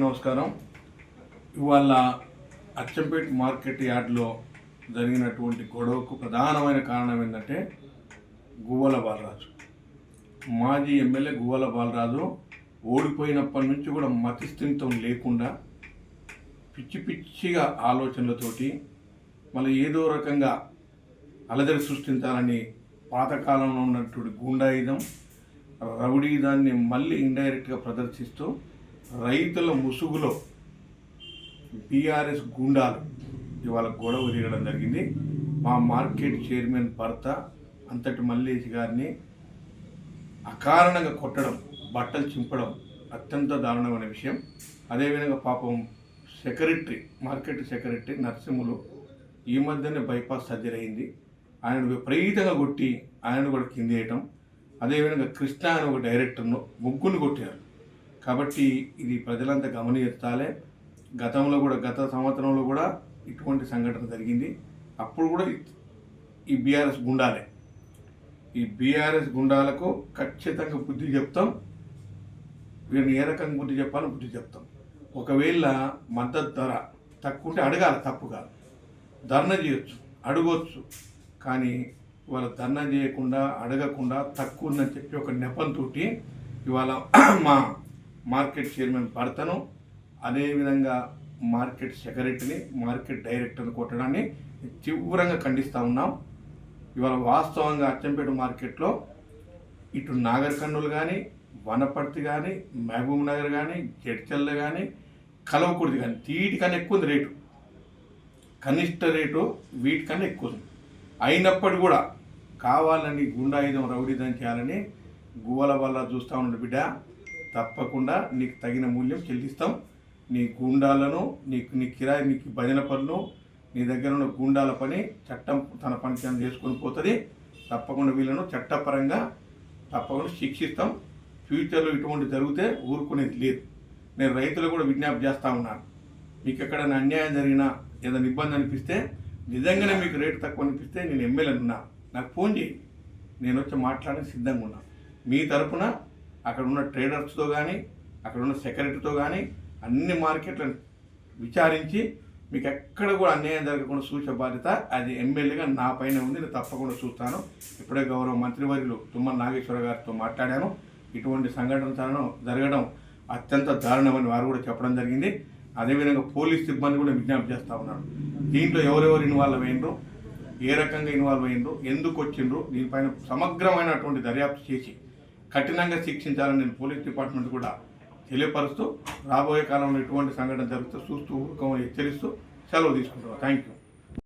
నమస్కారం. ఇవాళ అచ్చంపేట మార్కెట్ యార్డ్లో జరిగినటువంటి గొడవకు ప్రధానమైన కారణం ఏంటంటే గువ్వల బాలరాజు. మాజీ ఎమ్మెల్యే గువ్వల బాలరాజు ఓడిపోయినప్పటి నుంచి కూడా మతిస్థిమితం లేకుండా పిచ్చి పిచ్చిగా ఆలోచనలతోటి మళ్ళీ ఏదో రకంగా అలజడి సృష్టించాలని పాతకాలంలో ఉన్నటువంటి గూండాయుధం రౌడీదాన్ని మళ్ళీ ఇండైరెక్ట్గా ప్రదర్శిస్తూ రైతుల ముసుగులో బీఆర్ఎస్ గుండాలు ఇవాళ గొడవ తీయడం జరిగింది. మా మార్కెట్ చైర్మన్ భర్త అంతటి మల్లేష్ గారిని అకారణంగా కొట్టడం బట్టలు చింపడం అత్యంత దారుణమైన విషయం. అదేవిధంగా పాపం సెక్రటరీ మార్కెట్ సెక్రటరీ నరసింహులు ఈ మధ్యనే బైపాస్ సర్జరీ అయింది. ఆయన విపరీతంగా కొట్టి ఆయన కూడా కింద వేయటం. అదేవిధంగా కృష్ణ అని ఒక డైరెక్టర్ను ముగ్గురు కొట్టారు. కాబట్టి ఇది ప్రజలంతా గమనించాలి. గతంలో కూడా గత సంవత్సరంలో కూడా ఇటువంటి సంఘటన జరిగింది. అప్పుడు కూడా ఈ- బీఆర్ఎస్ గుండాలే. ఈ బీఆర్ఎస్ గుండాలకు ఖచ్చితంగా బుద్ధి చెప్తాం. వీరిని ఏ రకంగా బుద్ధి చెప్పాలో బుద్ధి చెప్తాం. ఒకవేళ మద్దతు ధర తక్కువ ఉంటే అడగాలి తప్పు కాదు. ధర్నా చేయొచ్చు అడగొచ్చు. కానీ ఇవాళ ధర్నా చేయకుండా అడగకుండా తక్కువ ఉందని చెప్పి ఒక నెపంతో ఇవాళ మా మార్కెట్ చైర్మన్ భర్తను అదేవిధంగా మార్కెట్ సెక్రటరీని మార్కెట్ డైరెక్టర్ని కొట్టడాన్ని తీవ్రంగా ఖండిస్తూ ఉన్నాం. ఇవాళ వాస్తవంగా అచ్చంపేట మార్కెట్లో ఇటు నాగర్కర్నూలు కానీ వనపర్తి కానీ మహబూబ్ నగర్ కానీ జడ్చల్ల కానీ కలవకూడదు కానీ వీటికన్నా ఎక్కువ ఉంది రేటు. కనిష్ట రేటు వీటికన్నా ఎక్కువ ఉంది. అయినప్పటికీ కూడా కావాలని గుండాయుధం రౌడీదం చేయాలని గువ్వల వల్ల చూస్తూ ఉన్నాడు బిడ్డ. తప్పకుండా నీకు తగిన మూల్యం చెల్లిస్తాం. నీ గుండాలను నీకు నీ కిరాయి నీకు భజన పనులు నీ దగ్గర ఉన్న గుండాల పని చట్టం తన పని తను చేసుకొని పోతుంది. తప్పకుండా వీళ్ళను చట్టపరంగా తప్పకుండా శిక్షిస్తాం. ఫ్యూచర్లో ఇటువంటి జరిగితే ఊరుకునేది లేదు. నేను రైతులు కూడా విజ్ఞప్తి చేస్తూ ఉన్నాను. మీకు ఎక్కడైనా అన్యాయం జరిగినా ఏదైనా ఇబ్బంది అనిపిస్తే నిజంగానే మీకు రేటు తక్కువ అనిపిస్తే నేను ఎమ్మెల్యే ఉన్నా. నాకు ఫోన్ చేయి. నేను వచ్చి మాట్లాడడానికి సిద్ధంగా ఉన్నా. మీ తరపున అక్కడ ఉన్న ట్రేడర్స్తో కానీ అక్కడ ఉన్న సెక్రటరీతో కానీ అన్ని మార్కెట్లను విచారించి మీకు ఎక్కడ కూడా అన్యాయం జరగకుండా చూసే బాధ్యత అది ఎమ్మెల్యేగా నా పైన ఉంది. నేను తప్పకుండా చూస్తాను. ఇప్పుడే గౌరవ మంత్రివర్యులు తుమ్మల నాగేశ్వర గారితో మాట్లాడాను ఇటువంటి సంఘటన జరగడం- జరగడం అత్యంత దారుణమని వారు కూడా చెప్పడం జరిగింది. అదేవిధంగా పోలీస్ సిబ్బంది కూడా విజ్ఞప్తి చేస్తూ ఉన్నారు. దీంట్లో ఎవరెవరు ఇన్వాల్వ్ అయినరు? ఏ రకంగా ఇన్వాల్వ్ అయినరు? ఎందుకు వచ్చిండ్రు? దీనిపైన సమగ్రమైనటువంటి దర్యాప్తు చేసి కఠినంగా శిక్షించాలని నేను పోలీస్ డిపార్ట్మెంట్ కూడా తెలియపరుస్తూ రాబోయే కాలంలో ఎటువంటి సంఘటన జరుగుతూ చూస్తూ ఊరుకోమని హెచ్చరిస్తూ సెలవు తీసుకుంటున్నాను థ్యాంక్ యూ